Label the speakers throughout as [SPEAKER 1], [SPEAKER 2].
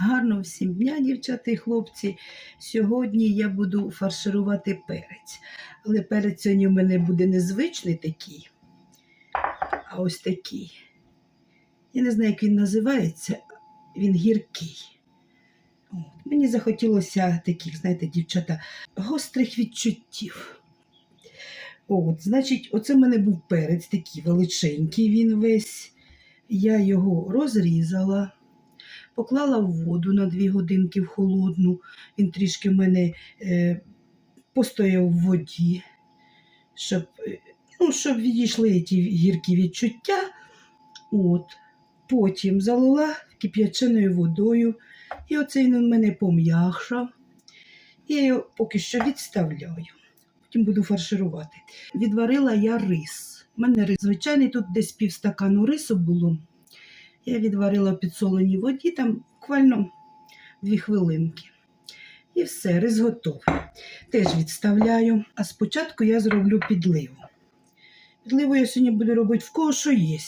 [SPEAKER 1] Гарно всім дня, дівчата і хлопці. Сьогодні я буду фарширувати перець. Але перець сьогодні в мене буде незвичний такий, а ось такий. Я не знаю, як він називається, він гіркий. От. Мені захотілося таких, знаєте, дівчата, гострих відчуттів. От, значить, оце в мене був перець такий величенький він весь. Я його розрізала, поклала в воду на дві годинки в холодну. Він трішки в мене е, постояв в воді, щоб, е, ну, щоб відійшли ті гіркі відчуття. От. Потім залила кип'яченою водою, і оцей він у мене пом'якшав. Я його поки що відставляю. Потім буду фарширувати. Відварила я рис. У мене рис звичайний, тут десь півстакану рису було. Я відварила в підсоленій воді, там буквально дві хвилинки. І все, рис готовий. Теж відставляю. А спочатку я зроблю підливу. Підливу я сьогодні буду робити в кого що є.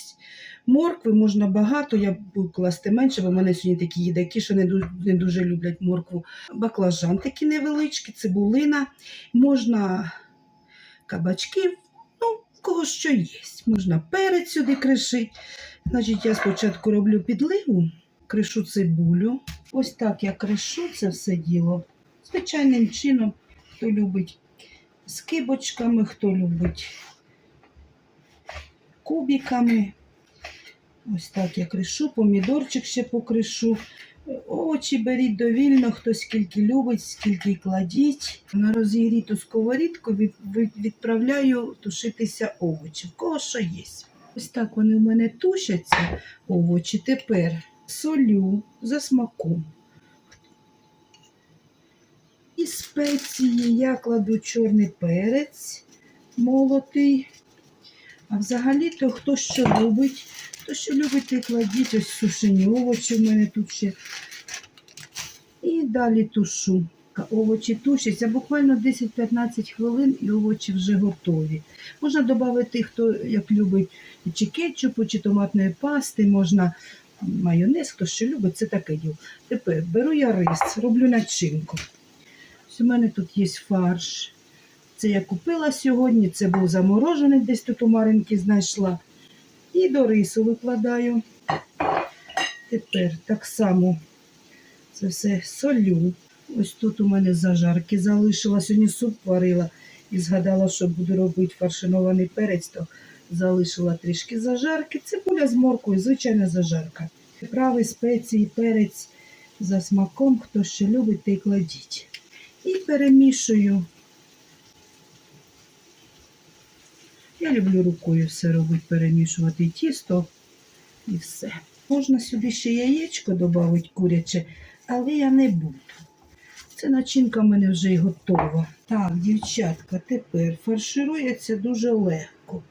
[SPEAKER 1] Моркви можна багато, я буду класти менше, бо в мене сьогодні такі їдаки, що не дуже, не дуже люблять моркву. Баклажан такі невеличкі, цибулина. Можна кабачки, ну, в кого що є. Можна перець сюди кришити. Значить, я спочатку роблю підливу, кришу цибулю. Ось так я кришу це все діло. Звичайним чином, хто любить з кибочками, хто любить кубиками. Ось так я кришу, помідорчик ще покришу. Овочі беріть довільно, хто скільки любить, скільки кладіть. На розігріту сковорідку від, від- відправляю тушитися овочі. В кого що є. Ось так вони у мене тушаться, овочі. Тепер солю за смаком. І спеції я кладу чорний перець молотий. А взагалі-то хто що любить, хто що любить, той кладіть ось сушені овочі в мене тут ще. І далі тушу. Овочі тушаться буквально 10-15 хвилин і овочі вже готові. Можна додати, хто як любить чи кетчупу, чи томатної пасти, можна майонез, хто що любить, це таке діло. Тепер беру я рис, роблю начинку. У мене тут є фарш. Це я купила сьогодні, це був заморожений, десь тут у Маринки знайшла. І до рису викладаю. Тепер так само це все солю. Ось тут у мене зажарки залишила. Сьогодні суп варила і згадала, що буду робити фаршинований перець, то залишила трішки зажарки. Цибуля з моркою, звичайна зажарка. Приправи, спеції, перець за смаком, хто що любить, той кладіть. І перемішую. Я люблю рукою все робити, перемішувати тісто і все. Можна сюди ще яєчко додати куряче, але я не буду. Це начинка в мене вже й готова. Так, дівчатка, тепер фарширується дуже легко.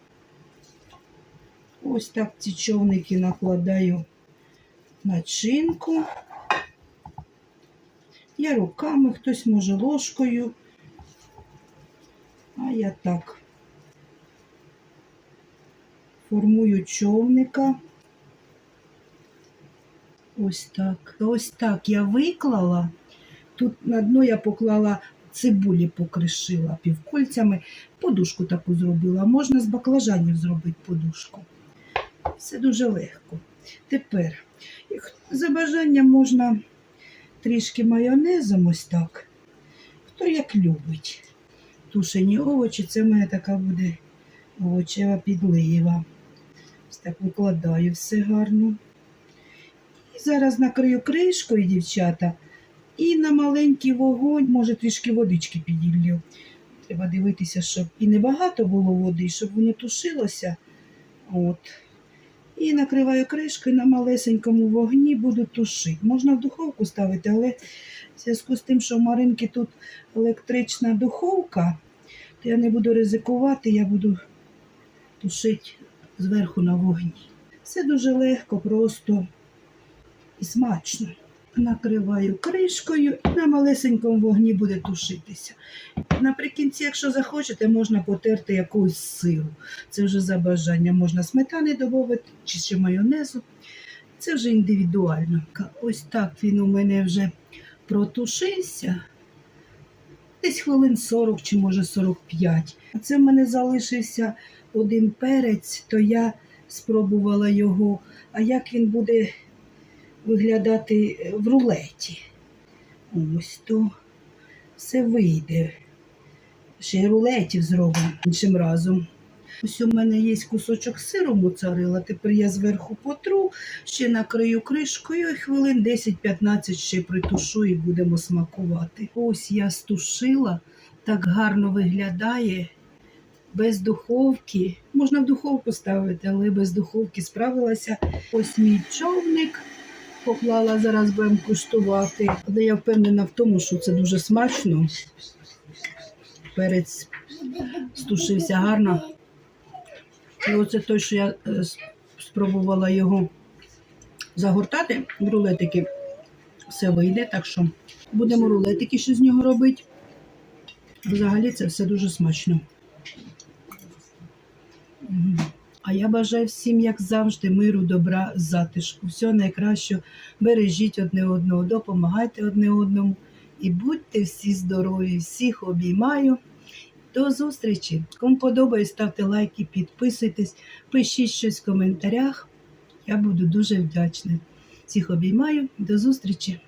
[SPEAKER 1] Ось так ці човники накладаю начинку. Я руками, хтось може ложкою. А я так формую човника. Ось так. Ось так я виклала. Тут на дно я поклала цибулі, покришила півкольцями, подушку таку зробила. Можна з баклажанів зробити подушку. Все дуже легко. Тепер, за бажанням можна трішки майонезом, ось так. Хто як любить. Тушені овочі, це в мене така буде овочева підлива. Ось так викладаю все гарно. І зараз накрию кришкою, дівчата, і на маленький вогонь, може, трішки водички піділлю. Треба дивитися, щоб і не багато було води, щоб воно тушилося. От. І накриваю кришкою на малесенькому вогні, буду тушити. Можна в духовку ставити, але в зв'язку з тим, що в Маринки тут електрична духовка, то я не буду ризикувати, я буду тушити зверху на вогні. Все дуже легко, просто і смачно. Накриваю кришкою і на малесенькому вогні буде тушитися. Наприкінці, якщо захочете, можна потерти якусь сиру. Це вже за бажанням. Можна сметани додати чи ще майонезу. Це вже індивідуально. Ось так він у мене вже протушився. Десь хвилин 40 чи може 45. А це в мене залишився один перець, то я спробувала його. А як він буде виглядати в рулеті? Ось то все вийде. Ще й рулетів зробимо іншим разом. Ось у мене є кусочок сиру моцарела. Тепер я зверху потру, ще накрию кришкою і хвилин 10-15 ще притушу і будемо смакувати. Ось я стушила, так гарно виглядає. Без духовки. Можна в духовку ставити, але без духовки справилася. Ось мій човник. Поклала, зараз будемо куштувати. Але я впевнена в тому, що це дуже смачно. Перець стушився гарно. І оце той, що я е, спробувала його загортати в рулетики, все вийде, так що будемо рулетики ще з нього робити. Взагалі це все дуже смачно. А я бажаю всім, як завжди, миру, добра, затишку. Всього найкращого. Бережіть одне одного, допомагайте одне одному і будьте всі здорові, всіх обіймаю. До зустрічі! Кому подобається, ставте лайки, підписуйтесь, пишіть щось в коментарях. Я буду дуже вдячна. Всіх обіймаю. До зустрічі!